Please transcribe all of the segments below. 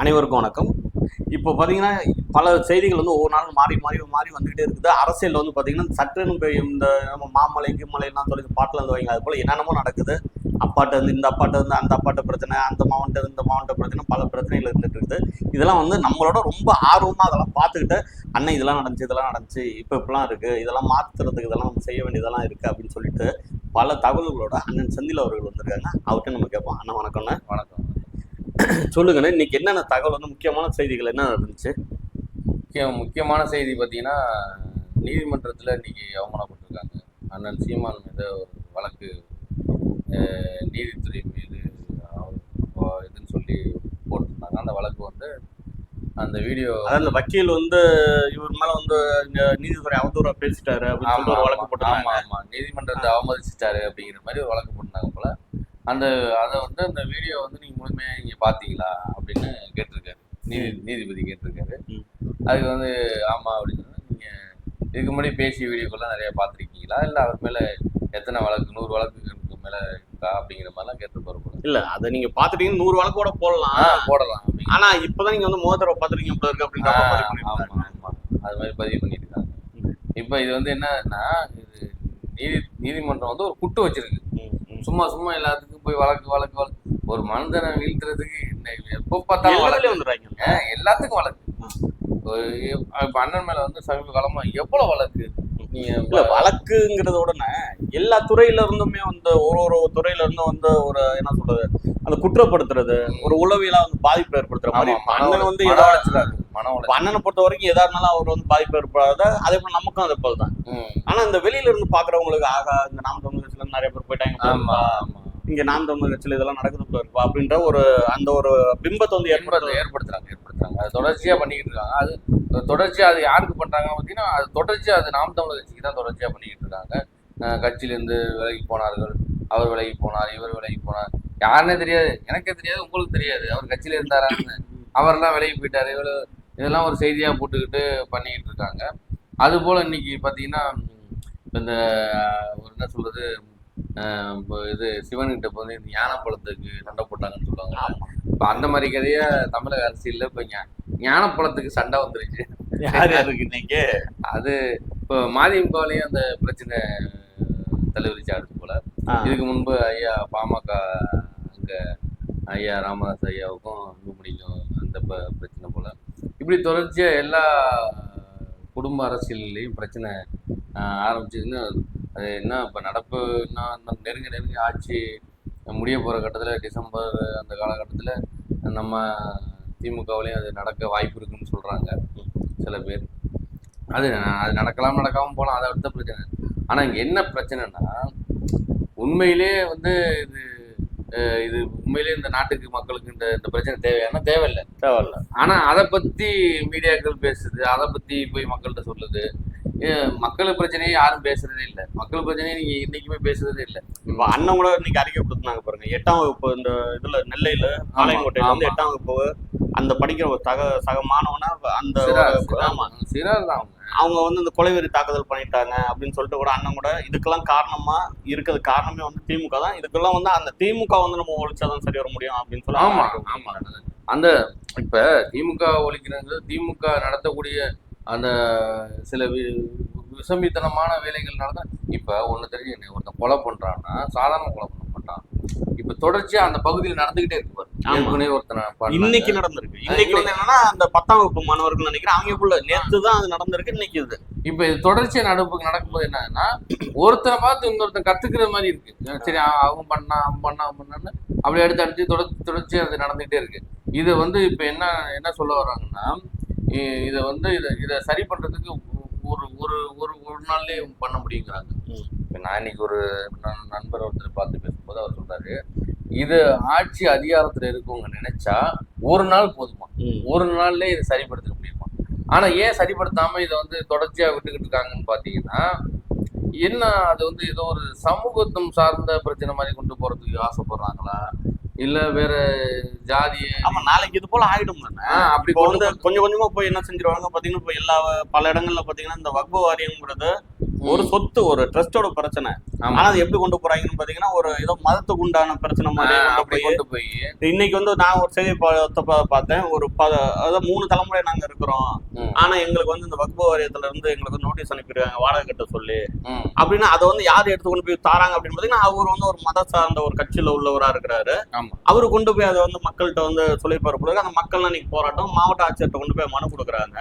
அனைவருக்கும் வணக்கம். இப்போ பார்த்தீங்கன்னா பல செய்திகள் வந்து ஒவ்வொரு நாளும் மாறி மாறி மாறி வந்துகிட்டே இருக்குது. அரசியல் வந்து பார்த்தீங்கன்னா சற்றுன்னு இந்த நம்ம மாமலை கிம்மலைலாம் சொல்லி பாட்டில் வந்து வைங்க அது போல் என்னென்னமோ நடக்குது. அப்பாட்ட இருந்து இந்த அப்பாட்ட இருந்து அந்த அப்பாட்ட பிரச்சனை அந்த மாவட்ட இந்த மாவட்ட பிரச்சனை பல பிரச்சனைகள் இருந்துட்டு இருக்குது. இதெல்லாம் வந்து நம்மளோட ரொம்ப ஆர்வமாக அதெல்லாம் பார்த்துக்கிட்டு அண்ணன் இதெல்லாம் நடந்துச்சு இதெல்லாம் நடந்துச்சு இப்போ இப்பெல்லாம் இருக்குது இதெல்லாம் மாற்றுறதுக்கு இதெல்லாம் நம்ம செய்ய வேண்டியதெல்லாம் இருக்குது அப்படின்னு சொல்லிட்டு பல தகவல்களோட அண்ணன் செந்தில் அவர்கள் வந்திருக்காங்க. அவர்கிட்ட நம்ம கேட்போம். அண்ணன் வணக்கம்ண்ணே. வணக்கம். சொல்லுங்கண்ணே இன்னைக்கு என்னென்ன தகவல் வந்து முக்கியமான செய்திகள் என்ன இருந்துச்சு முக்கிய முக்கியமான செய்தி பார்த்தீங்கன்னா நீதிமன்றத்தில் இன்னைக்கு அவமானப்பட்டிருக்காங்க அண்ணன் சீமான் மீது ஒரு வழக்கு நீதித்துறை மீது இதுன்னு சொல்லி போட்டிருந்தாங்க. அந்த வழக்கு வந்து அந்த வீடியோ இந்த வக்கீல் வந்து இவர் மேல வந்து நீதித்துறை அவதூறா பேசிட்டாரு அப்படின்னு ஒரு வழக்கு ஆமா போட்டாங்க ஆமா நீதிமன்றத்தை அவமதிச்சிட்டாரு அப்படிங்கிற மாதிரி ஒரு வழக்கு அந்த அதை வந்து அந்த வீடியோ வந்து நீங்க முழுமையா நீங்க பாத்தீங்களா? அப்படின்னு கேட்டிருக்காரு. நீதி நீதிபதி கேட்டிருக்காரு. அதுக்கு வந்து ஆமா அப்படின்னு சொன்னா, நீங்க இதுக்கு முன்னாடி பேசிய வீடியோக்கெல்லாம் நிறைய பார்த்திருக்கீங்களா இல்ல அவர் மேல எத்தனை வழக்கு நூறு வழக்குகளுக்கு மேல இருக்கா? அப்படிங்கிற மாதிரிலாம் கேட்டிருப்பாரு போல இல்ல அதை நீங்க பாத்துட்டீங்கன்னா நூறு வழக்கு கூட போடலாம். போடலாம். அப்படிங்கிற ஆனா இப்பதான் நீங்க வந்து மோதிர பாத்துருக்கீங்க போல இருக்கு. ஆமா அது மாதிரி பதிவு பண்ணியிருக்காங்க இப்போ இது வந்து என்னன்னா இது நீதி நீதிமன்றம் வந்து ஒரு குட்டு வச்சிருக்கு. சும்மா சும்மா எல்லாத்துக்கும் போய் வழக்கு வழக்கு வழக்கு. ஒரு மனிதனை வீழ்த்துறதுக்கு என்ன எப்போ பார்த்தாலும் வழக்கு. வந்துடுறாங்க. எல்லாத்துக்கும் வழக்கு. ஒரு இப்ப அண்ணன் மேல வந்து சமீப காலமா எவ்வளவு வழக்கு? நீங்க வழக்குங்கிறத உடனே எல்லா துறையில இருந்துமே வந்து ஒரு ஒரு துறையில இருந்தும் வந்து ஒரு என்ன சொல்றது அந்த குற்றப்படுத்துறது ஒரு உளவியலா வந்து பாதிப்பு ஏற்படுத்துற மாதிரி அண்ணன் வந்து இப்ப உளைச்சல் அண்ணனை பொறுத்த வரைக்கும் எதா இருந்தாலும் அவர் வந்து பாதிப்பு ஏற்படாத அதே போல நமக்கும் அதே போல தான். ஆனா இந்த வெளியில இருந்து பாக்குறவங்களுக்கு ஆகா இந்த நாம் தமிழ் கட்சியில இருந்து நிறைய பேர் போயிட்டாங்க. இங்க நாம் தமிழ் கட்சியில இதெல்லாம் நடக்குது போல இருக்கா. அப்படின்ற ஒரு அந்த ஒரு பிம்பத்தை வந்து ஏற்படுத்த ஏற்படுத்த ஏற்படுத்துறாங்க ஏற்படுத்துறாங்க. அது தொடர்ச்சியா பண்ணிக்கிட்டு இருக்காங்க. அது தொடர்ச்சியா அது யாருக்கு பண்றாங்க பார்த்தீங்கன்னா அது தொடர்ச்சியா அது நாம் தமிழர் கட்சிக்கு தான் தொடர்ச்சியா பண்ணிக்கிட்டு இருக்காங்க. கட்சியிலேருந்து விலகி போனார்கள் அவர் விலகி போனார் இவர் விலகி போனார். யாருன்னே தெரியாது. எனக்கே தெரியாது உங்களுக்கு தெரியாது. அவர் கட்சியில இருந்தாரான்னு. அவரெல்லாம் விலகி போயிட்டாரு. இவ்வளவு இதெல்லாம் ஒரு செய்தியா போட்டுக்கிட்டு பண்ணிக்கிட்டு இருக்காங்க. அது போல இன்னைக்கு பார்த்தீங்கன்னா இந்த ஒரு என்ன இப்போ இது சிவன்கிட்ட வந்து இந்த யானை பழத்துக்கு சண்டை போட்டாங்கன்னு சொல்லுவாங்க. இப்போ அந்த மாதிரி கதையா தமிழக அரசியல்ல இப்போ ஞானப்பழத்துக்கு சண்டை வந்துருச்சு. யார் யாருக்கு இன்னைக்கு? அது இப்போ மதிமுகவிலையும் அந்த பிரச்சனை தலைவிரிச்சு அடுத்து போல. இதுக்கு முன்பு ஐயா பாமக அங்க ஐயா ராமதாஸ் ஐயாவுக்கும் அன்புமணிக்கும் அந்த ப- பிரச்சனை போல. இப்படி தொடர்ச்சியா எல்லா குடும்ப அரசியல்லையும் பிரச்சனை ஆரம்பிச்சதுன்னு என்ன இப்போ நடப்பு இன்னும் இன்னும் நெருங்க நெருங்கி ஆட்சி முடிய போகிற கட்டத்தில் டிசம்பர் அந்த காலகட்டத்தில் நம்ம திமுகவிலையும் அது நடக்க வாய்ப்பு இருக்குன்னு சொல்கிறாங்க சில பேர். அது அது நடக்கலாம் நடக்காம போகலாம் அதை அடுத்த பிரச்சனை. ஆனால் இங்கே என்ன பிரச்சனைனா உண்மையிலே வந்து இது இது உண்மையிலே இந்த நாட்டுக்கு மக்களுக்கு இந்த இந்த பிரச்சனை தேவையான தேவையில்லை. தேவையில்ல. ஆனா அதை பத்தி மீடியாக்கள் பேசுது அதை பத்தி போய் மக்கள்கிட்ட சொல்லுது. மக்கள் பிரச்சனையை யாரும் பேசுறதே இல்லை. மக்கள் பிரச்சனையை நீங்க இன்னைக்குமே பேசுறதே இல்லை. இப்ப அண்ணன் கூட இன்னைக்கு அறிக்கை கொடுத்தாங்க பாருங்க. எட்டாம் வகுப்பு இந்த இதுல நெல்லையில பாளையங்கோட்டையில வந்து. எட்டாம் வகுப்பு அந்த படிக்கிற ஒரு சக சக மாணவனா அந்த சிறார், தான் அவங்க. வந்து இந்த கொலைவெறி தாக்குதல் பண்ணிட்டாங்க அப்படின்னு சொல்லிட்டு கூட அண்ணன் கூட இதுக்கெல்லாம் காரணமா இருக்கிறது காரணமே வந்து திமுக தான். இதுக்கெல்லாம் வந்து அந்த திமுக வந்து நம்ம ஒழிச்சாதான் சரி வர முடியும் அப்படின்னு சொல்லி ஆமா ஆமா. அந்த இப்ப திமுக ஒழிக்கிறது திமுக நடத்தக்கூடிய அந்த சில வி- விசமித்தனமான வேலைகள் நடந்தா இப்ப ஒண்ணு தெரிஞ்சு ஒருத்தன் கொலை பண்றான்னா சாதாரண கொலை பண்ண மாட்டான். இப்ப தொடர்ச்சியா அந்த பகுதியில் நடந்துகிட்டே இருக்கு பாரு. ஆமா. ஏற்கனவே ஒருத்தனை. இன்னைக்கு நடந்திருக்கு. இன்னைக்கு வந்து என்னன்னா அந்த பத்தாம் வகுப்பு மாணவர்கள் நினைக்கிறேன் அவங்களுக்குள்ள நேத்து தான் அது நடந்திருக்கு இன்னைக்கு இது. இப்ப இது தொடர்ச்சியா நடப்பு நடக்கும்போது என்னன்னா ஒருத்தனை பார்த்து இன்னொருத்தன் கத்துக்கிற மாதிரி இருக்கு. சரி அவன் அவன் பண்ணா அவன் பண்ணா அவன் பண்ணான்னு அப்படி அடுத்து அடுத்து தொடர்ச்சி தொடர்ச்சியா அது நடந்துகிட்டே இருக்கு. இது வந்து இப்ப என்ன என்ன சொல்ல வர்றாங்கன்னா இதை வந்து இதை இதை சரி பண்றதுக்கு ஒரு ஒரு ஒரு ஒரு நாள்லயே பண்ண முடியுங்கிறாங்க. இப்ப நான் இன்னைக்கு ஒரு நண்- நண்பர் ஒருத்தர் பார்த்து பேசும்போது அவர் சொல்றாரு இது ஆட்சி அதிகாரத்துல இருக்கவங்க நினைச்சா ஒரு நாள் போதுமா? ஒரு நாள்ல இதை சரிப்படுத்த முடியுமா? ஆனா ஏன் சரிப்படுத்தாம இதை வந்து தொடர்ச்சியா விட்டுக்கிட்டு இருக்காங்கன்னு பாத்தீங்கன்னா என்ன அது வந்து ஏதோ ஒரு சமூகத்துவம் சார்ந்த பிரச்சனை மாதிரி கொண்டு போறதுக்கு ஆசைப்படுறாங்களா? இல்ல வேற ஜாதிய ஆமா நாளைக்கு இது போல ஆயிடும் அப்படி வந்து கொஞ்சம் கொஞ்சமா போய் என்ன செஞ்சிருவாங்க? பாத்தீங்கன்னா இப்போ எல்லா பல இடங்கள்ல பாத்தீங்கன்னா இந்த வக்பு வாரியம்ங்கிறது ஒரு சொத்து ஒரு ட்ரஸ்டோட பிரச்சனை. ஆனா அது எப்படி கொண்டு போறாங்கன்னு பாத்தீங்கன்னா ஒரு ஏதோ மதத்துக்கு உண்டான பிரச்சனை மாதிரி கொண்டு போய் இன்னைக்கு வந்து நான் ஒரு செய்தி பார்த்தேன். ஒரு அதாவது மூணு தலைமுறை நாங்க இருக்கிறோம். ஆனா எங்களுக்கு வந்து இந்த வக்பு வாரியத்துல இருந்து எங்களுக்கு நோட்டீஸ் அனுப்பிடுவாங்க வாடகை கட்ட சொல்லி. அப்படின்னா அதை வந்து யார் எடுத்து கொண்டு போய் தாராங்க அப்படின்னு பாத்தீங்கன்னா அவர் வந்து ஒரு மத சார்ந்த ஒரு கட்சியில உள்ளவரா இருக்கிறாரு. அவரு கொண்டு போய் அதை வந்து மக்கள்கிட்ட வந்து சொல்லி போறப்போ அந்த மக்கள் இன்னைக்கு போராட்டம் மாவட்ட ஆட்சியர்கிட்ட கொண்டு போய் மனு கொடுக்குறாங்க.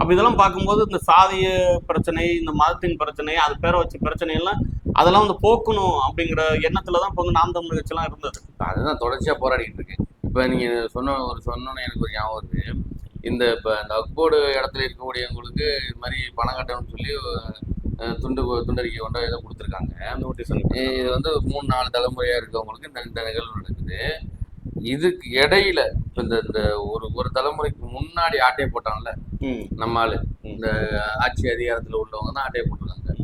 அப்ப இதெல்லாம் பார்க்கும்போது இந்த சாதிய பிரச்சனை இந்த மதத்தின் பிரச்சனை அது பேரை வச்ச பிரச்சனை எல்லாம் அதெல்லாம் வந்து போக்கணும் அப்படிங்கிற எண்ணத்துல தான் இப்போ வந்து நாம் தமிழ் கட்சி எல்லாம் இருந்தது அதுதான் தொடர்ச்சியா போராடிட்டு இருக்கு. இப்ப நீங்க சொன்ன ஒரு சொன்னோன்னு எனக்கு ஒரு ஞாபகம் வருது. இந்த இப்ப இந்த அக்போர்டு இடத்துல இருக்கக்கூடியவங்களுக்கு இது மாதிரி பணம் கட்டணும்னு சொல்லி துண்டு துண்டறிக்கை கொண்டு ஏதோ கொடுத்துருக்காங்க. நோட்டீஸ் இது வந்து மூணு நாலு தலைமுறையா இருக்கவங்களுக்கு இந்த இந்த நிகழ்வு நடக்குது. இதுக்கு இடையில இப்ப இந்த இந்த ஒரு ஒரு தலைமுறைக்கு முன்னாடி ஆட்டையை போட்டான்ல ம். நம்ம ஆளு. இந்த ஆட்சி அதிகாரத்துல உள்ளவங்க தான் ஆட்டையை போட்டிருக்காங்க.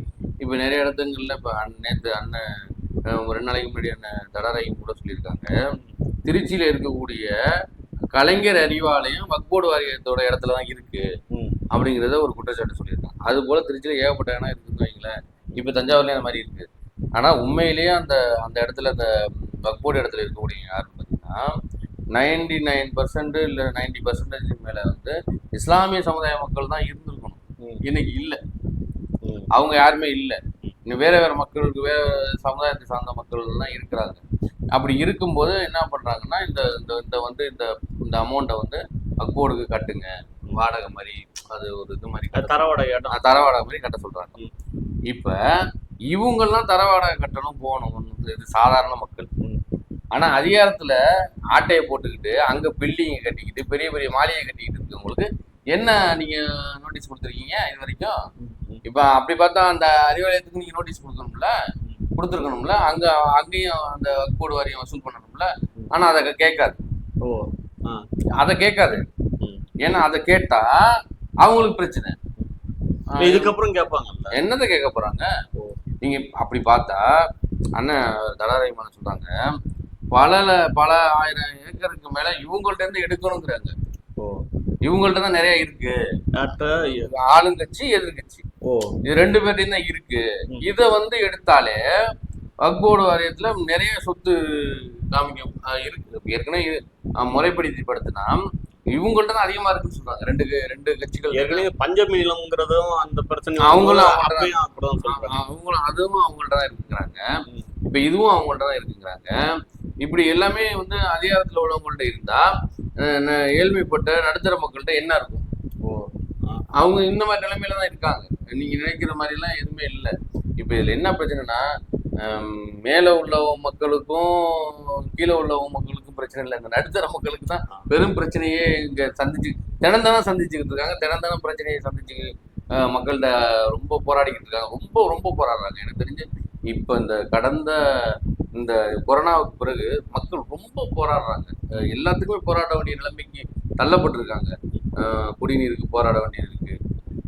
இப்ப நிறைய இடத்துங்கள்ல இப்ப நேத்து அண்ணன் ரெண்டு நாளைக்கு முன்னாடி அண்ணன் தடாரையும் கூட சொல்லியிருக்காங்க. திருச்சியில இருக்கக்கூடிய கலைஞர் அறிவாலயம் வக்போர்டு வாரியத்தோட இடத்துல தான் இருக்கு. அப்படிங்கிறத ஒரு குற்றச்சாட்டு சொல்லியிருக்காங்க. அது போல திருச்சியில ஏகப்பட்ட இடம் இருக்குன்னு வைங்களேன். இப்போ தஞ்சாவூர்லயும் அந்த மாதிரி இருக்கு. ஆனா உண்மையிலேயே அந்த அந்த இடத்துல அந்த வக்போர்டு இடத்துல இருக்கக்கூடிய யாருன்னு பார்த்தீங்கன்னா நைன்டி நைன் பர்சன்ட் இல்லை நைன்டி பர்சன்டேஜ் மேல வந்து இஸ்லாமிய சமுதாய மக்கள் தான் இருந்திருக்கணும். இன்னைக்கு இல்லை. அவங்க யாருமே இல்லை. இன்னும் வேற வேற மக்களுக்கு வேற சமுதாயத்தை சார்ந்த மக்கள் தான் இருக்கிறாங்க. அப்படி இருக்கும்போது என்ன பண்றாங்கன்னா இந்த இந்த இந்த வந்து இந்த இந்த அமௌண்ட்டை வந்து அக்போர்டுக்கு கட்டுங்க. வாடகை மாதிரி அது ஒரு இது மாதிரி அது தரவட இடம் கட்ட- தர வாடகை மாதிரி கட்ட சொல்றாங்க. இப்ப இவங்கெல்லாம் தர வாடகை கட்டணும் போகணும். இது சாதாரண மக்கள். ம். ஆனா அதிகாரத்துல ஆட்டையை போட்டுக்கிட்டு அங்க பில்டிங்கை கட்டிக்கிட்டு பெரிய பெரிய மாளிகை கட்டிக்கிட்டு இருக்கவங்களுக்கு என்ன நீங்க நோட்டீஸ் கொடுத்துருக்கீங்க இது வரைக்கும்? இப்ப அப்படி பார்த்தா அந்த அறிவாலயத்துக்கு நீங்க நோட்டீஸ் கொடுக்கணும்ல? கொடுத்துருக்கணும்ல? அங்க அங்கேயும் அந்த கோடு வாரியம் வசூல் பண்ணணும்ல? ஆனா அதை கேட்காது. ஓ அதை கேட்காது. ஏன்னா அதை கேட்டா அவங்களுக்கு பிரச்சனை. இதுக்கப்புறம் கேட்பாங்கல்ல? என்னதை கேட்க போறாங்க? ஓ. நீங்க அப்படி பார்த்தா அண்ணன் தடாரைமான சொல்றாங்க பல பல ஆயிரம் ஏக்கருக்கு மேல இவங்கள்ட்ட இருந்து எடுக்கணுங்கிறாங்க. இவங்கள்ட்ட தான் நிறைய இருக்கு? ஆளுங்கட்சி எதிர்கட்சி. ஓ. இது ரெண்டு பேர்ட்டையும் தான் இருக்கு. இதை வந்து எடுத்தாலே வக்போர்டு வாரியத்துல நிறைய சொத்து காமிக்கும் இருக்கு. ஏற்கனவே அஹ் முறைப்படுத்திப்படுத்தினா இவங்கள்ட்ட தான் அதிகமா இருக்குன்னு சொல்றாங்க. ரெண்டு ரெண்டு கட்சிகள் ஏற்கனவே பஞ்சமீலம்ங்கிறதும் அந்த பிரச்சனை அவங்களும் அவங்களும் அதுவும் அவங்கள்ட்ட தான் இருக்குங்கிறாங்க. இப்ப இதுவும் அவங்கள்ட்ட தான் இருக்குங்கிறாங்க. இப்படி எல்லாமே வந்து அதிகாரத்துல உள்ளவங்கள்ட்ட இருந்தா அஹ் ந- ஏழ்மைப்பட்ட நடுத்தர மக்கள்கிட்ட என்ன இருக்கும்? அவங்க இந்த மாதிரி நிலைமையில தான் இருக்காங்க. நீங்க நினைக்கிற மாதிரி எல்லாம் எதுவுமே இல்லை. இப்ப இதுல என்ன பிரச்சனைனா மேல உள்ள மக்களுக்கும் கீழே உள்ள மக்களுக்கும் பிரச்சனை இல்லை. இந்த நடுத்தர மக்களுக்கு தான் பெரும் பிரச்சனையே இங்க சந்திச்சு தினம் தினம் சந்திச்சுக்கிட்டு இருக்காங்க. தினம் தினம் பிரச்சனையை சந்திச்சு மக்கள்கிட்ட ரொம்ப போராடிக்கிட்டு இருக்காங்க. ரொம்ப ரொம்ப போராடுறாங்க. எனக்கு தெரிஞ்சு இப்ப இந்த கடந்த இந்த கொரோனாவுக்கு பிறகு மக்கள் ரொம்ப போராடுறாங்க. எல்லாத்துக்குமே போராட வேண்டிய நிலைமைக்கு தள்ளப்பட்டிருக்காங்க. குடிநீருக்கு போராட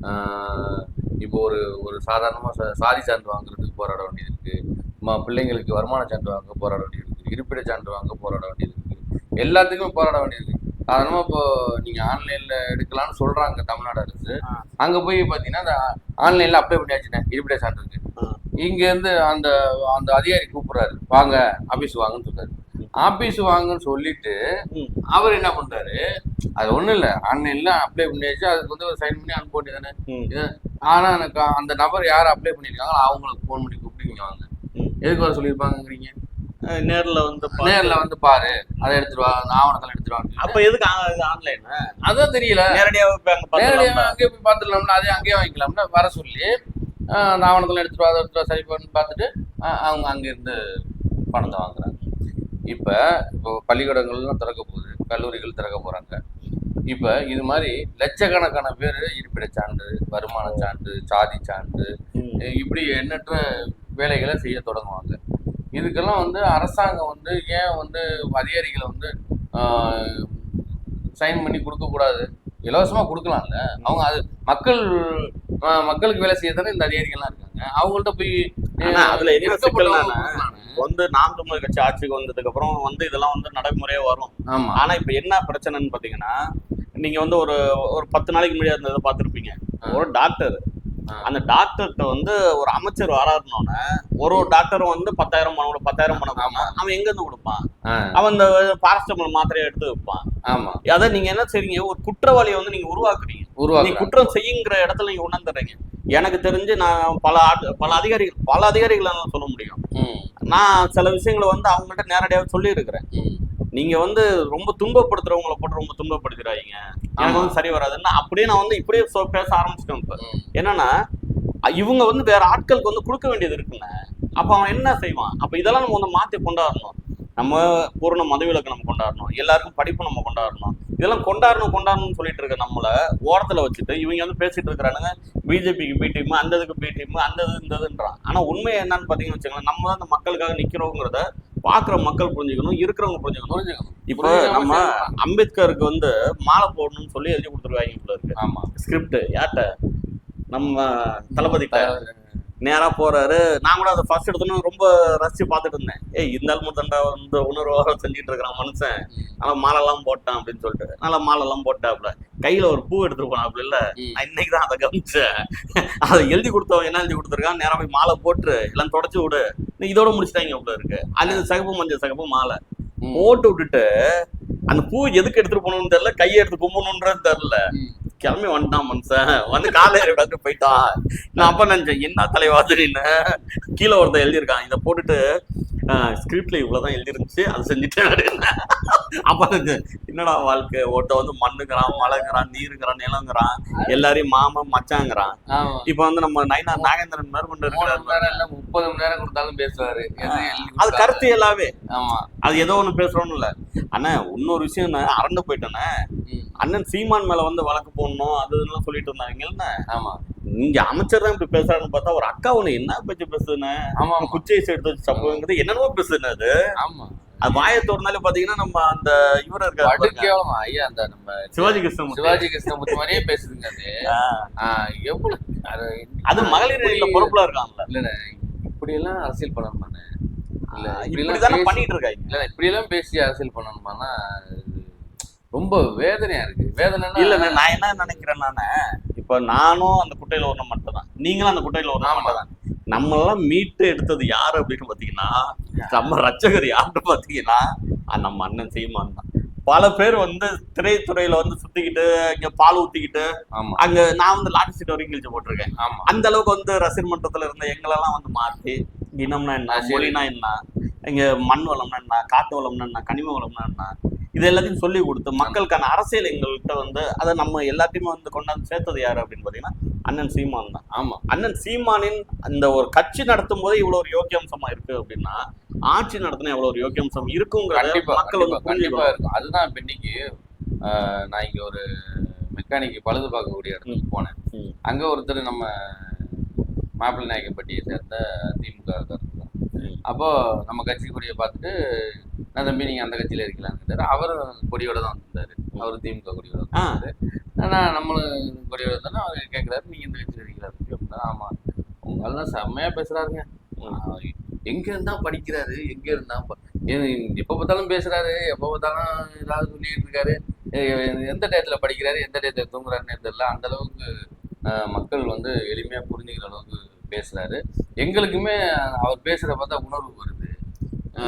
ஆஹ் இப்போ ஒரு ஒரு சாதாரணமாக சாதி சான்று வாங்குறதுக்கு போராட வேண்டியது இருக்கு ம பிள்ளைங்களுக்கு வருமான சான்று வாங்க போராட வேண்டியது இருக்கு இருப்பிட சான்று வாங்க போராட வேண்டியது இருக்கு எல்லாத்துக்குமே போராட வேண்டியது சாதாரணமாக இப்போ நீங்கள் ஆன்லைனில் எடுக்கலாம்னு சொல்கிறாங்க தமிழ்நாடு அரசு. அங்கே போய் பார்த்தீங்கன்னா அந்த ஆன்லைனில் அப்ளை பண்ணியாச்சுண்ணே. இருப்பிட சான்றுக்கு. ஆ. இங்கேருந்து அந்த அந்த அதிகாரி கூப்பிட்றாரு. வாங்க ஆஃபீஸ் வாங்கன்னு சொல்றாரு. ஆஃபீஸ் வாங்கன்னு சொல்லிட்டு. அவர் என்ன பண்றாரு? அது ஒண்ணும் இல்ல. ஆன்லைன்ல அப்ளை பண்ணியாச்சு. அதுக்கு வந்து ஒரு சைன் பண்ணி அனுப்ப வேண்டியதானே ம். ஆனா எனக்கு அந்த நபர் யார் அப்ளை பண்ணிருக்காங்களோ அவங்களுக்கு ஃபோன் பண்ணி கூப்பிட்டு இங்க வாங்க. எதுக்கு வர சொல்லியிருப்பாங்கங்கிறீங்க? நேர்ல வந்து நேர்ல வந்து பாரு. அதை எடுத்துட்டு வா ஆவணத்தில் எடுத்துட்டு வான்னு அப்ப எதுக்கு ஆன்லைன் அதான் தெரியல. நேரடியாக பார்த்துக்கலாம்ல? அங்கேயே போய் பார்த்துடலாம்ல. அதே அங்கேயே வாங்கிக்கலாம்ல. வர சொல்லி அந்த ஆவணத்தில் எடுத்துட்டு வா அதை சரி பண்ணி பார்த்துட்டு அவங்க அங்கேருந்து பணத்தை வாங்குறாங்க. இப்போ இப்போ பள்ளிக்கூடங்கள்லாம் திறக்க போகுது கல்லூரிகள் திறக்க போகிறாங்க இப்போ இது மாதிரி லட்சக்கணக்கான பேர் இருப்பிட சான்று வருமான சான்று சாதி சான்று. இப்படி எண்ணற்ற வேலைகளை செய்ய தொடங்குவாங்க. இதுக்கெல்லாம் வந்து அரசாங்கம் வந்து ஏன் வந்து அதிகாரிகளை வந்து சைன் பண்ணி கொடுக்கக்கூடாது? இலவசமாக கொடுக்கலாம்ல. அவங்க அது மக்கள் மக்களுக்கு வேலை செய்ய தானே இந்த அதிகாரிகள்லாம் இருக்காங்க. அவங்கள்ட்ட போய் அதுல என்ன சிக்கல்னா. வந்து நாம் தமிழர் கட்சி ஆட்சிக்கு வந்ததுக்கு அப்புறம் வந்து இதெல்லாம் வந்து நடைமுறையா வரும். ஆனா இப்ப என்ன பிரச்சனைன்னு பாத்தீங்கன்னா நீங்க வந்து ஒரு ஒரு பத்து நாளைக்கு முன்னாடி இதை பார்த்திருப்பீங்க. ஒரு டாக்டர். அந்த டாக்டர்கிட்ட வந்து ஒரு அமைச்சர் வராருனோடனே ஒரு ஒரு டாக்டரும் வந்து பத்தாயிரம் பணம் பத்தாயிரம் பணம். அவன் எங்க இருந்து கொடுப்பான் அவன் இந்த பாரஸ்டமல் மாத்திரையை எடுத்து வைப்பான். ஆமா. அதை நீங்க என்ன செய்றீங்க? ஒரு குற்றவாளியை வந்து நீங்க உருவாக்குறீங்க. நீ குற்றம் செய்யுங்கிற இடத்துல நீங்க உணர்ந்துறீங்க. எனக்கு தெரிஞ்சு நான் பல பல அதிகாரிகள் பல அதிகாரிகளை சொல்ல முடியும். நான் சில விஷயங்களை வந்து அவங்கள்ட்ட நேரடியாக சொல்லி இருக்கிறேன். நீங்க வந்து ரொம்ப துன்பப்படுத்துறவங்களை போட்டு ரொம்ப துன்பப்படுத்துறாங்க எனக்கு வந்து சரி வராதுன்னா அப்படியே நான் வந்து இப்படியே பேச ஆரம்பிச்சிட்டேன் இப்ப. என்னன்னா இவங்க வந்து வேற ஆட்களுக்கு வந்து கொடுக்க வேண்டியது இருக்குங்க அப்ப அவன் என்ன செய்வான்? அப்ப இதெல்லாம் நம்ம வந்து மாத்தி கொண்டாடணும். நம்ம பூரண மதுவிலக்கு நம்ம கொண்டாடணும். எல்லாருக்கும் படிப்பு நம்ம கொண்டாடணும். இதெல்லாம் கொண்டாடணும் கொண்டாடணும்னு சொல்லிட்டு இருக்க நம்மள ஓரத்துல வச்சுட்டு இவங்க வந்து பேசிட்டு இருக்கிறானுங்க. பிஜேபிக்கு பி டீம் அந்த இதுக்கு பி டீம் அந்த இது இந்த இதுன்றான். ஆனா உண்மை என்னன்னு பாத்தீங்கன்னு வச்சுக்கோங்களேன் நம்ம தான் இந்த மக்களுக்காக நிக்கிறோங்கிறத பாக்குற மக்கள் புரிஞ்சுக்கணும் இருக்கிறவங்க புரிஞ்சுக்கணும். இப்போ நம்ம. அம்பேத்கருக்கு வந்து மாலை போடணும்னு சொல்லி எழுதி கொடுத்துருக்காங்க போல இருக்கு. ஆமா. ஸ்கிரிப்ட் யார்கிட்ட? நம்ம தளபதிட்ட நேரா போறாரு. நான் கூட அதை ஃபர்ஸ்ட் எடுத்தோன்னு ரொம்ப ரசிச்சு பார்த்துட்டு இருந்தேன். ஏய் இந்த தண்டா இந்த உணர்வாக செஞ்சுட்டு இருக்கிறான் மனுஷன். நல்லா மாலைலாம் போட்டான் அப்படின்னு சொல்லிட்டு. நல்லா மாலைலாம் போட்டாப்ல கையில ஒரு பூ எடுத்துட்டு போனாப்ல இல்ல. நான் இன்னைக்கு தான் அதை கவனிச்சேன். அதை எழுதி கொடுத்தவன் என்ன எழுதி கொடுத்துருக்கான்? நேரா போய் மாலை போட்டு எல்லாம் தொடச்சு விடு. இதோட முடிச்சிட்டாங்க அவ்வளோ இருக்கு. அது சிகப்பு மஞ்சள் சிகப்பு மாலை. போட்டு விட்டுட்டு அந்த பூ எதுக்கு எடுத்துட்டு போகணும்னு தெரியல? கையை எடுத்து கும்பணுன்றது தெரியல. கிளம்பி வந்துட்டான் மனுஷன். வந்து காலையில் எடுத்து போயிட்டான். நான் அப்ப நினைச்சேன் என்ன தலைவாசலின்னு கீழே ஒருத்தன் எழுதியிருக்கான். இதை போட்டுட்டு ஸ்கிரிப்ட்ல இவ்வளவுதான் எழுதிருந்துச்சு அது செஞ்சுட்டேன் அப்படின்னு. அப்ப நினைச்சேன், என்னடா வாழ்க்கை? ஒருத்த வந்து மண்ணுங்கிறான் மழைங்கிறான் நீருங்கிறான் நிலங்கிறான் எல்லாரையும் மாமன் மச்சாங்கிறான். இப்ப வந்து நம்ம நைனா நாகேந்திரன் மேற்கொண்டு முப்பது மணி நேரம் கொடுத்தாலும் பேசுவாரு. அது. கருத்து எல்லாவே ஆமா. அது ஏதோ ஒண்ணு பேசுறோம்னு இல்ல. அண்ணா இன்னொரு விஷயம் நான் அரண்டு போயிட்டேனே. ம். அண்ணன் சீமான் மேல வந்து வழக்கு போடணும் அது இதெல்லாம் சொல்லிட்டு இருந்தாங்கல்ல ஆமா. இங்க அமைச்சர் தான் இப்படி பேசுறாருன்னு பார்த்தா ஒரு அக்கா ஒண்ணு என்ன பேச்சு பேசுதுன்னு? ஆமா. குச்சியை எடுத்து வச்சு சம்பவங்கிறது என்னென்னமோ பேசுதுன்னு அது. ஆமா. அது வாயை திறந்தாலே பாத்தீங்கன்னா நம்ம அந்த இவர் இருக்காரு கேவலமா ஐயா அந்த நம்ம சிவாஜி கிருஷ்ணமூர்த்தி. சிவாஜி கிருஷ்ணமூர்த்தி மாதிரியே பேசுதுங்க அது. எவ்வளவு அது மகளிர் அணியில பொறுப்புல இருக்காங்கல்ல. இல்ல இப்படி எல்லாம் அரசியல் பண்ணணுமாண்ணே? இல்ல இப்படி இப்படிதானே எல்லாம் பேசி- பண்ணிட்டு இருக்காங்க. இல்ல இப்படி எல்லாம் பேசி அரசியல் பண்ணணுமானா ரொம்ப வேதனையா இருக்கு. வேதனைனா இல்ல நான் என்ன நினைக்கிறேன் நானு? இப்ப நானும் அந்த குட்டையில ஒண்ணு மட்டும் தான் நீங்களும் அந்த குட்டையில ஆமா. மட்டும் தான் நம்ம எல்லாம் மீட்டு எடுத்தது யாரு அப்படின்னு பாத்தீங்கன்னா நம்ம ரச்சகர் யாருன்னு பாத்தீங்கன்னா நம்ம அண்ணன் சீமான் தான். பல பேர் வந்து திரைத்துறையில வந்து சுத்திக்கிட்டு இங்க பால் ஊத்திக்கிட்டு அங்க நான் வந்து லாட்டி சீட் வரைக்கும் கிழிச்சு போட்டிருக்கேன். அந்த அளவுக்கு வந்து ரசிகர் மன்றத்துல இருந்த எங்களெல்லாம் வந்து மாத்தி இனம்னா என்ன. மொழினா என்ன இங்க மண் வளம்னா என்ன காட்டு வளம்னா என்ன கனிம வளம்னா என்ன இது எல்லாத்தையும் சொல்லி கொடுத்து மக்களுக்கான அரசியல் எங்கள்கிட்ட வந்து அதை நம்ம எல்லாத்தையுமே வந்து கொண்டாந்து சேர்த்தது யாரு அப்படின்னு பாத்தீங்கன்னா அண்ணன் சீமான் தான். ஆமா. அண்ணன் சீமானின் அந்த ஒரு கட்சி நடத்தும் போதே இவ்வளவு ஒரு யோக்கியம்சமா இருக்கு அப்படின்னா ஆட்சி நடத்தின எவ்வளவு ஒரு யோக்கியம்சம் இருக்குங்கிறத கண்டிப்பா மக்கள் கண்டிப்பா வந்து கண்டிப்பா இருக்கும். அதுதான் இப்ப இன்னைக்கு நான் இங்க ஒரு மெக்கானிக் பழுது பார்க்கக்கூடிய இடத்துக்கு போனேன். அங்க ஒருத்தர் நம்ம மாப்பிள்ளை நாயக்கப்பட்டியை சேர்ந்த திமுக அப்போ நம்ம கட்சி கொடியை பார்த்துட்டு நான் தம்பி நீங்க அந்த கட்சியில இருக்கலாம்னு அவரும் கொடியோட தான் வந்தாரு அவர் திமுக கொடியோட. வந்தாரு நம்மளும் கொடியோட இருந்தாலும் அவர் கேட்கிறாரு நீங்க இந்த கட்சியில அப்படின்னா ஆமா. உங்க எல்லாம் செம்மையா பேசுறாருங்க. ஆஹ் எங்க இருந்தா படிக்கிறாரு? எங்க இருந்தா ப- எ- எப்ப பார்த்தாலும் பேசுறாரு. எப்ப பார்த்தாலும் ஏதாவது சொல்லிட்டு இருக்காரு. எந்த டயத்துல படிக்கிறாரு? எந்த டயத்துல தூங்குறாருன்னு தெரியல. அந்த அளவுக்கு ஆஹ், மக்கள் வந்து எளிமையா புரிஞ்சுக்கிற அளவுக்கு பேசுறாரு எங்களுக்குமே அவர் பேசுறத பார்த்தா உணர்வு வருது.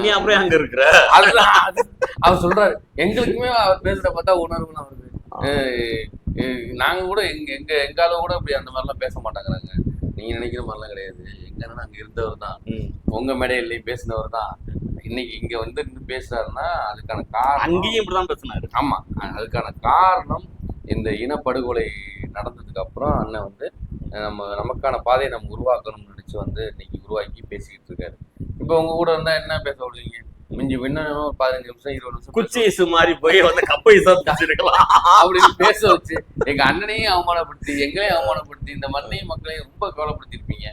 நீ அப்படியே அங்க இருக்கிற? அதுதான் அது அவர் சொல்றாரு. எங்களுக்குமே அவர் பேசுறத பார்த்தா உணர்வுலாம் வருது. நாங்க கூட எங்க எங்க எங்கால கூட அப்படி அந்த மாதிரிலாம் பேச மாட்டாங்கிறாங்க. நீங்க நினைக்கிற மாதிரிலாம் கிடையாது. எங்கன்னா அங்க இருந்தவர் தான். உங்க மேடையிலையும் பேசினவர் தான். இன்னைக்கு இங்க வந்து பேசுறாருன்னா அதுக்கான காரணம் அங்கேயும் இப்படிதான் பேசினாரு. ஆமா அதுக்கான காரணம் இந்த இனப்படுகொலை நடந்ததுக்கு அப்புறம் அண்ணன் வந்து நம்ம நமக்கான பாதையை நம்ம உருவாக்கணும்னு நினைச்சு வந்து இன்னைக்கு உருவாக்கி பேசிக்கிட்டு இருக்காரு. இப்போ உங்க கூட இருந்தா என்ன பேச விடுவீங்க மிஞ்சி இன்னும் ஒரு பதினஞ்சு நிமிஷம் இருபது நிமிஷம் குச்சி இசு மாதிரி போய் வந்து கப்பை அப்படின்னு பேச வச்சு எங்க அண்ணனையும் அவமானப்படுத்தி எங்களையும் அவமானப்படுத்தி இந்த மண்ணையும் மக்களையும் ரொம்ப கவலைப்படுத்திருப்பீங்க.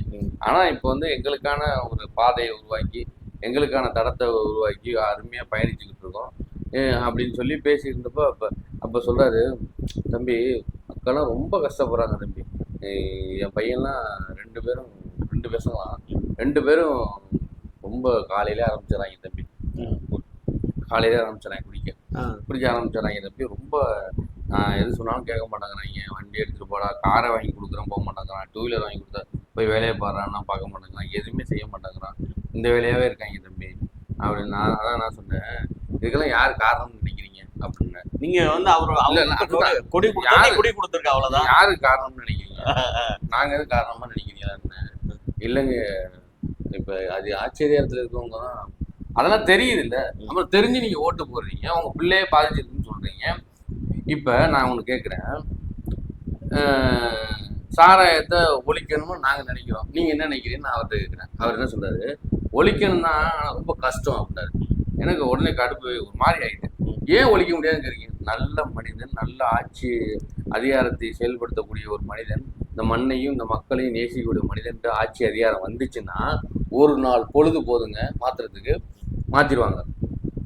ஆனா இப்போ வந்து எங்களுக்கான ஒரு பாதையை உருவாக்கி எங்களுக்கான தடத்தை உருவாக்கி அருமையா பயணிச்சுக்கிட்டு இருக்கோம். அப்படின்னு சொல்லி பேசி இருந்தப்போ அப்ப சொல்றாரு தம்பி மக்கள்லாம் ரொம்ப கஷ்டப்படுறாங்க தம்பி. என் பையன்லாம் ரெண்டு பேரும் ரெண்டு பசங்களாம் ரெண்டு பேரும் ரொம்ப காலையில ஆரம்பிச்சிடறாங்க தம்பி. காலையில ஆரம்பிச்சிடறாங்க குடிக்க. குடிக்க ஆரம்பிச்சிடறாங்க தம்பி. ரொம்ப நான் எது சொன்னாலும் கேட்க மாட்டேங்கிறாங்க. வண்டி எடுத்துட்டு போடா. காரை வாங்கி கொடுக்குறேன் போக மாட்டேங்கிறான். டூ வீலர் வாங்கி கொடுத்தா போய் வேலையை பாடுறான்னா பார்க்க மாட்டேங்கிறான். எதுவுமே செய்ய மாட்டேங்கிறான். இந்த வேலையாவே இருக்காங்க தம்பி. அப்படின்னு நான் அதான் நான் சொன்னேன். இதுக்கெல்லாம் யார் காரணம்னு நினைக்கிறீங்க? அப்படின்னு. நீங்க வந்து அவர் கொடி-. கொடி கொடுத்தா யாரு? கொடி கொடுத்துருக்க அவ்வளவுதான். யாரு காரணம்னு நினைக்கிறீங்க? நாங்க எது காரணமா நினைக்கிறீங்களான்னு இல்லைங்க. இப்ப அது ஆச்சரியத்துல இருக்கவங்க தான். அதெல்லாம் தெரியுது இல்ல. அப்புறம் தெரிஞ்சு நீங்க ஓட்டு போடுறீங்க. உங்க பிள்ளையே பாதிச்சிருக்குன்னு சொல்றீங்க. இப்ப நான் ஒண்ணு கேக்குறேன். சாராயத்தை ஒழிக்கணும்னு நாங்க நினைக்கிறோம். நீங்க என்ன நினைக்கிறீங்கன்னு நான் அவர்கிட்ட கேட்கிறேன் அவர் என்ன சொல்றாரு? ஒழிக்கணும்னா ரொம்ப கஷ்டம் அப்படின்னாரு. எனக்கு உடனே கடுப்பு ஒரு மாதிரி ஆயிட்டு. ஏன் ஒழிக்க முடியாதுன்னு கேக்குறீங்க நல்ல மனிதன் நல்ல ஆட்சி அதிகாரத்தை செயல்படுத்தக்கூடிய ஒரு மனிதன் இந்த மண்ணையும் இந்த மக்களையும் நேசிக்கக்கூடிய மனிதன்ட்டு ஆட்சி அதிகாரம் வந்துச்சுன்னா ஒரு நாள் பொழுது போதுங்க மாத்துறதுக்கு மாத்திருவாங்க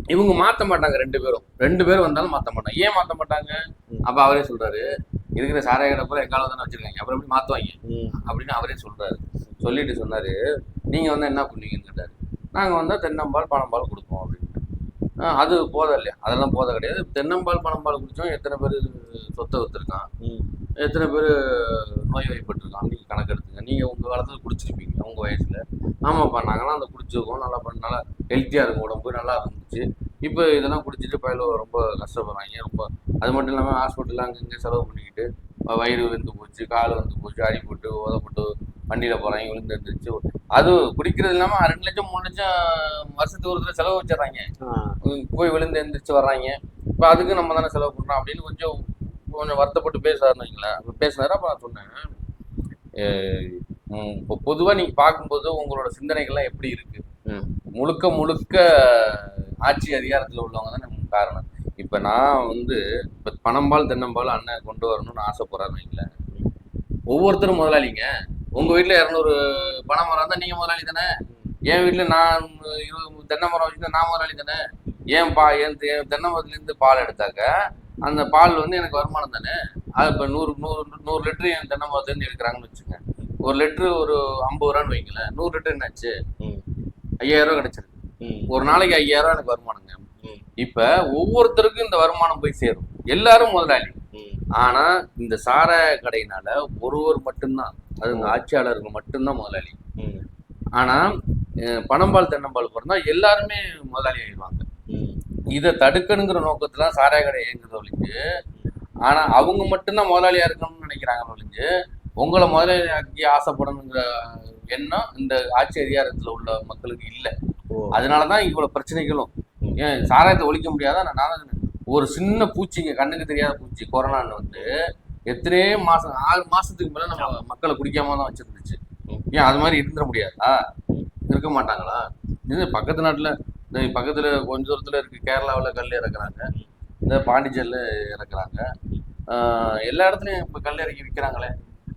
இவங்க மாத்த மாட்டாங்க ரெண்டு பேரும். ரெண்டு பேரும் வந்தாலும் மாத்த மாட்டாங்க. ஏன் மாத்த மாட்டாங்க? அப்ப அவரே சொல்றாரு இருக்கிற சாராய கடை பூரா எங்கால தானே வச்சிருக்காங்க. அப்புறம் எப்படி மாத்துவாங்க? ம். அப்படின்னு அவரே சொல்றாரு. சொல்லிட்டு சொன்னாரு நீங்க வந்து என்ன பண்ணுவீங்கன்னு கேட்டாரு. நாங்க வந்தா தென்னம்பால் பனம்பால் கொடுப்போம் அப்படின்னு. அது போதம் இல்லையா? அதெல்லாம் போதம் கிடையாது. தென்னம்பால் பனம்பால் குடிச்சோம் எத்தனை பேர் சொத்தை வித்துருக்கான்? ம். எத்தனை பேர் நோய் வாய்ப்பட்டிருக்கான்? நீங்க கணக்கு எடுத்துங்க. நீங்க உங்க காலத்துல குடிச்சிருப்பீங்க உங்க வயசுல. ஆமாப்பா நாங்களாம் அந்த குடிச்சிருக்கோம். நல்லா பண்ண நல்லா ஹெல்த்தியா இருக்கும் உடம்பு. நல்லா இருந்துச்சு. இப்போ இதெல்லாம் குடிச்சிட்டு பயில ரொம்ப கஷ்டப்படுறாங்க. ரொம்ப அது மட்டும் இல்லாமல் ஹாஸ்பிட்டலில் அங்கங்கே செலவு பண்ணிக்கிட்டு வயிறு விழுந்து போச்சு கால் வந்து போச்சு அடிபட்டு உதப்பட்டு வண்டியில் போகிறாங்க விழுந்து எழுந்திரிச்சு அது குடிக்கிறது இல்லாமல் ரெண்டு லட்சம் மூணு லட்சம் வருஷத்துக்கு ஒரு தடவை செலவு வச்சிடறாங்க. போய் விழுந்து எந்திரிச்சு வர்றாங்க. இப்போ அதுக்கு நம்ம தானே செலவு பண்ணுறோம் அப்படின்னு கொஞ்சம் கொஞ்சம் வருத்தப்பட்டு பேசுறாருன்னு வைங்களேன். அப்ப பேசினாரு அப்போ நான் சொன்னேன். இப்போ பொதுவாக நீங்கள் பார்க்கும்போது உங்களோட சிந்தனைகள்லாம் எப்படி இருக்கு? ம். முழுக்க முழுக்க ஆட்சி அதிகாரத்தில் உள்ளவங்க தான் நமக்கு காரணம். இப்போ நான் வந்து இப்போ பணம்பால் தென்னம்பால் அண்ணன் கொண்டு வரணும்னு ஆசைப்படுறாரு வைங்களேன். ஒவ்வொருத்தரும் முதலாளிங்க. உங்கள் வீட்டில் இரநூறு பனை மரம் இருந்தால் நீங்கள் முதலாளி தானே? என் வீட்டில் நான் இருபது தென்னை மரம் வச்சுருந்தா நான் முதலாளி தானே? ஏன் பா என் தென்னை மரத்துலேருந்து பால் எடுத்தாக்க அந்த பால் வந்து எனக்கு வருமானம் தானே? அது இப்போ நூறு நூறு நூறு லிட்டரு என் தென்னை மரத்துலேருந்து எடுக்கிறாங்கன்னு வச்சுங்க ஒரு லிட்டரு ஒரு ஐம்பது ரூபான்னு வைங்களேன். நூறு லிட்டர் என்னாச்சு. ஐயாயிரம் ரூபா கிடைச்சிருக்கு. ஒரு நாளைக்கு ஐயாயிரம் ரூபா எனக்கு வருமானங்க. இப்ப ஒவ்வொருத்தருக்கும் இந்த வருமானம் போய் சேரும். எல்லாரும் முதலாளி. ஆனா இந்த சாராய கடையினால ஒருவர் மட்டும்தான் அது இந்த ஆட்சியாளர்கள் மட்டும்தான் முதலாளி. ஆனா பணம்பால் தென்னம்பால் பிறந்தா எல்லாருமே முதலாளி ஆயிடுவாங்க. இதை தடுக்கணுங்கிற நோக்கத்துல தான் சாராய கடை இயங்குது ஒழிஞ்சு ஆனா அவங்க மட்டும்தான் முதலாளியா இருக்கணும்னு நினைக்கிறாங்க ஒழிஞ்சு உங்களை முதலாளி ஆக்கி ஆசைப்படணுங்கிற எண்ணம் இந்த ஆட்சி அதிகாரத்துல உள்ள மக்களுக்கு இல்லை. அதனாலதான் இவ்வளவு பிரச்சனைகளும். ஏன் சாராயத்தை ஒழிக்க முடியாதா நான் நான் தான் ஒரு சின்ன பூச்சிங்க கண்ணுக்கு தெரியாத பூச்சி கொரோனான்னு வந்து எத்தனையோ மாசம் ஆறு மாசத்துக்கு மேல நம்ம மக்களை குடிக்காம தான் வச்சிருந்துச்சு. ஏன் அது மாதிரி இருந்துட முடியாதா? இருக்க மாட்டாங்களா? இது பக்கத்து நாட்டுல இந்த பக்கத்துல கொஞ்ச தூரத்துல இருக்கு கேரளாவுல கல் இறக்குறாங்க. இந்த பாண்டிச்சேரியில் இறக்குறாங்க. எல்லா இடத்துலயும் இப்ப கல் இறக்கி விற்கிறாங்களே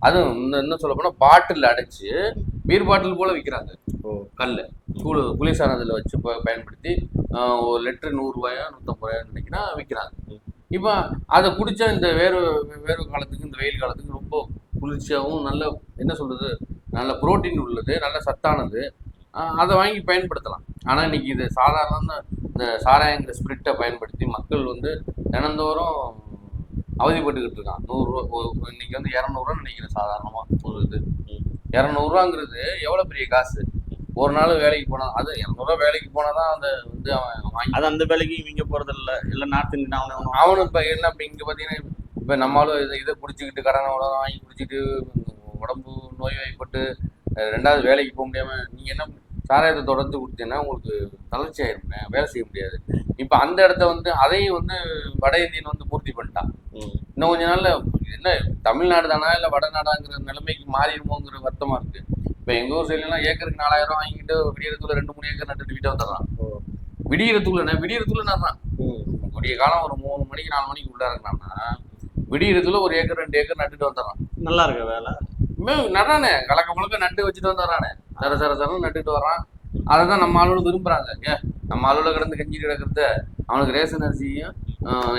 அதுவும் இன்னும் சொல்ல போனா பாட்டில் அடைச்சு பீர் பாட்டில் போல விற்கிறாங்க. கல் குளு குளிர்சாதனத்தில் வச்சு பயன்படுத்தி ஒரு லிட்டர் நூறுரூவாயா நூற்றம்பது ரூபாய் நினைக்கிறா விற்கிறாங்க இப்போ அதை குடிச்சா இந்த வேறு வேறு காலத்துக்கு இந்த வெயில் காலத்துக்கு ரொம்ப குளிர்ச்சியாகவும் நல்ல என்ன சொல்றது நல்ல புரோட்டீன் உள்ளது நல்ல சத்தானது. அதை வாங்கி பயன்படுத்தலாம். ஆனால் இன்னைக்கு இது சாதாரண இந்த சாராயங்கிற ஸ்பிரிட்டை பயன்படுத்தி மக்கள் வந்து தினந்தோறும் அவதிப்பட்டுக்கிட்டு இருக்கான் நூறுரூவா இன்னைக்கு வந்து இரநூறுவா நினைக்கிறேன் சாதாரணமாக ஒரு இது. இரநூறுவாங்கிறது எவ்வளோ பெரிய காசு? ஒரு நாள் வேலைக்கு போனா அது இரநூறுவா வேலைக்கு போனால் தான் அந்த வந்து அவன் அது அந்த வேலைக்கு இவங்க போறது இல்ல நார்த் இந்தியன் அவனே ஒண்ணும் அவனும் இப்போ என்ன இப்போ இங்கே பார்த்தீங்கன்னா இப்போ நம்மளும் இதை இதை குடிச்சிக்கிட்டு கடனை உடனே வாங்கி குடிச்சிட்டு உடம்பு நோய் வாய்ப்பட்டு ரெண்டாவது வேலைக்கு போக முடியாம நீங்க என்ன சாராயத்தை தொடர்ந்து குடிச்சீங்கன்னா உங்களுக்கு தளர்ச்சி ஆயிருமே வேலை செய்ய முடியாது. இப்போ அந்த இடத்த வந்து அதையும் வந்து வட இந்தியன் வந்து பூர்த்தி பண்ணிட்டான். இன்னும் கொஞ்ச நாள்ல என்ன தமிழ்நாடு தானா இல்லை வடநாடாங்கிற நிலைமைக்கு மாறிடுமோங்கிற வருத்தமா இருக்கு. இப்போ எங்க ஊர் சைட்லாம் ஏக்கருக்கு நாலாயிரம் வாங்கிட்டு விடியறதுக்குள்ள ரெண்டு மூணு ஏக்கர் நட்டுட்டு வீட்டை வந்துடுறான். விடியறதுக்குள்ள விடியறதுக்குள்ள நான் ம். விடிய காலம் ஒரு மூணு மணிக்கு நாலு மணிக்கு உள்ள இருந்தான்னா விடியறதுல ஒரு ஏக்கர் ரெண்டு ஏக்கர் நட்டுட்டு வந்துடுறான். நல்லா இருக்க வேலை? நடுறானே. கலக்க முழுக்க நட்டு வச்சுட்டு வந்துடுறானே. சர சர சரன்னு நட்டுட்டு வர்றான். அதை தான் நம்ம ஆளுநர் விரும்புறாங்க. ஏன் நம்ம ஆளுநர் கிடந்து கஞ்சி கிடக்கிறத அவனுக்கு ரேஷன் அரிசியும்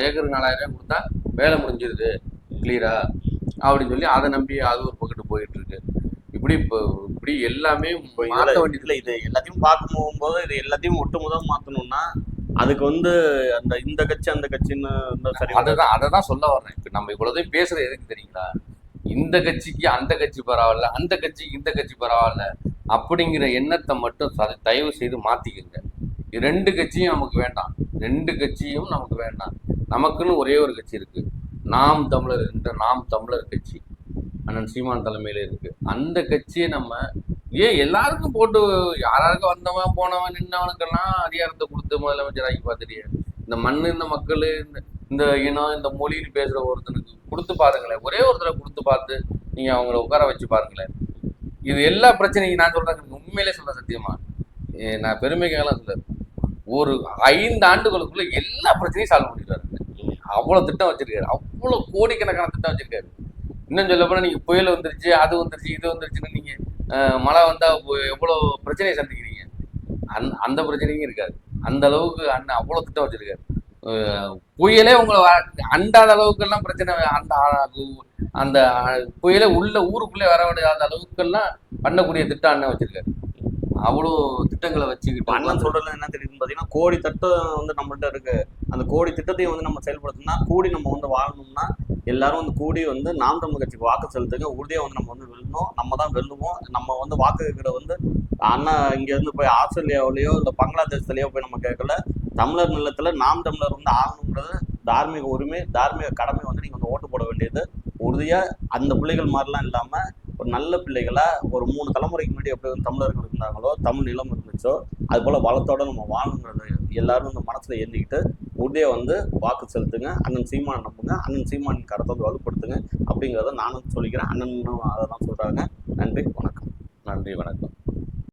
ஏக்கருக்கு நாலாயிரம் கொடுத்தா வேலை முடிஞ்சிருது கிளியரா அப்படின்னு சொல்லி அதை நம்பி அது ஒரு பக்கத்து போயிட்டு இருக்கு இப்படி இப்போ இப்படி எல்லாமே மாற்ற இதுல வேண்டியது. இதுல இது எல்லாத்தையும் பார்க்கும் போகும்போது இது எல்லாத்தையும் ஒட்டு முதல் மாத்தணும்னா அதுக்கு வந்து அந்த இந்த கட்சி அந்த கட்சின்னு சரி அதுதான் அதை தான் சொல்ல வர்றேன். இப்போ நம்ம இவ்வளோதையும் பேசுறது எதுக்கு தெரியுங்களா? இந்த கட்சிக்கு அந்த கட்சி பரவாயில்ல அந்த கட்சிக்கு இந்த கட்சி பரவாயில்ல அப்படிங்கிற எண்ணத்தை மட்டும் தயவு செய்து மாத்திக்கங்க. இது ரெண்டு கட்சியும் நமக்கு வேண்டாம். ரெண்டு கட்சியும் நமக்கு வேண்டாம். நமக்குன்னு ஒரே ஒரு கட்சி இருக்கு. நாம் தமிழர் என்ற நாம் தமிழர் கட்சி. அண்ணன் சீமான் தலைமையில இருக்கு. அந்த கட்சியை நம்ம ஏன் எல்லாருக்கும் போட்டு யாராருக்கும் வந்தவன் போனவன் நின்னவனுக்கெல்லாம் அதிகாரத்தை கொடுத்து முதலமைச்சராகி பார்த்துட்டு இந்த மண்ணு இந்த மக்கள் இந்த இந்த இனம் இந்த மொழின்னு பேசுற ஒருத்தனுக்கு கொடுத்து பாருங்களேன். ஒரே ஒருத்தரை கொடுத்து பார்த்து நீங்க அவங்கள உட்கார வச்சு பாருங்களேன். இது எல்லா பிரச்சனையும் நான் சொல்றேன். உண்மையிலே சொல்றேன் சத்தியமா. ஏ, நான் பெருமைக்காகலாம் சொல்ல ஒரு ஐந்து ஆண்டுகளுக்குள்ள எல்லா பிரச்சனையும் சால்வ் பண்ணிடுறாரு அவ்வளோ திட்டம் வச்சிருக்காரு. அவ்வளோ கோடிக்கணக்கான திட்டம் வச்சிருக்காரு. இன்னும் சொல்ல போனால் நீங்க புயல் வந்துருச்சு அது வந்துருச்சு இது வந்துருச்சுன்னு நீங்க மழை வந்தா எவ்வளோ பிரச்சனையை சந்திக்கிறீங்க? அந் அந்த பிரச்சனையும் இருக்காது. அந்த அளவுக்கு அண்ணன் அவ்வளோ திட்டம் வச்சிருக்காரு. புயலே உங்களை அண்டாத அளவுக்கெல்லாம் பிரச்சனை அந்த அந்த புயலே உள்ள ஊருக்குள்ளே வர விடாத அளவுக்கெல்லாம் பண்ணக்கூடிய திட்டம் அண்ணன் வச்சிருக்காரு. அவ்வளோ திட்டங்களை வச்சுக்கிட்டு அண்ணன் சொல்றதுல என்ன தெரியுதுன்னு பாத்தீங்கன்னா கோடி திட்டம் வந்து நம்மள்ட்ட இருக்கு. அந்த கோடி திட்டத்தையும் வந்து நம்ம செயல்படுத்தணும்னா கூடி நம்ம வந்து வாழணும்னா எல்லாரும் வந்து கூடி வந்து நாம் தமிழ் கட்சிக்கு வாக்கு செலுத்துங்க. உறுதியா வந்து நம்ம வந்து வெல்லணும் நம்ம தான் வெல்லுவோம். நம்ம வந்து வாக்கு கேட்கற வந்து அண்ணா இங்க இருந்து போய் ஆஸ்திரேலியாவிலயோ இல்ல பங்களாதேஷ்லயோ போய் நம்ம கேட்கல. தமிழர் நிலத்துல நாம் தமிழர் வந்து ஆகணுங்கிறது தார்மீக உரிமை தார்மீக கடமை வந்து நீங்க வந்து ஓட்டு போட வேண்டியது. உறுதியா அந்த பிள்ளைகள் மாதிரிலாம் இல்லாம ஒரு நல்ல பிள்ளைகளா ஒரு மூணு தலைமுறைக்கு முன்னாடி எப்படி வந்து தமிழர்கள் இருந்தாங்களோ தமிழ் நிலம் இருந்துச்சோ அது போல வளத்தோட நம்ம வாழணுங்கிறது எல்லாரும் இந்த மனசுல எண்ணிக்கிட்டு உறுதியா வந்து வாக்கு செலுத்துங்க அண்ணன் சீமான நம்புங்க அண்ணன் சீமான் கருத்தை வந்து வலுப்படுத்துங்க அப்படிங்கிறத நானும் சொல்லிக்கிறேன். அண்ணனும் அதை தான் சொல்றாங்க. நன்றி வணக்கம். நன்றி வணக்கம்.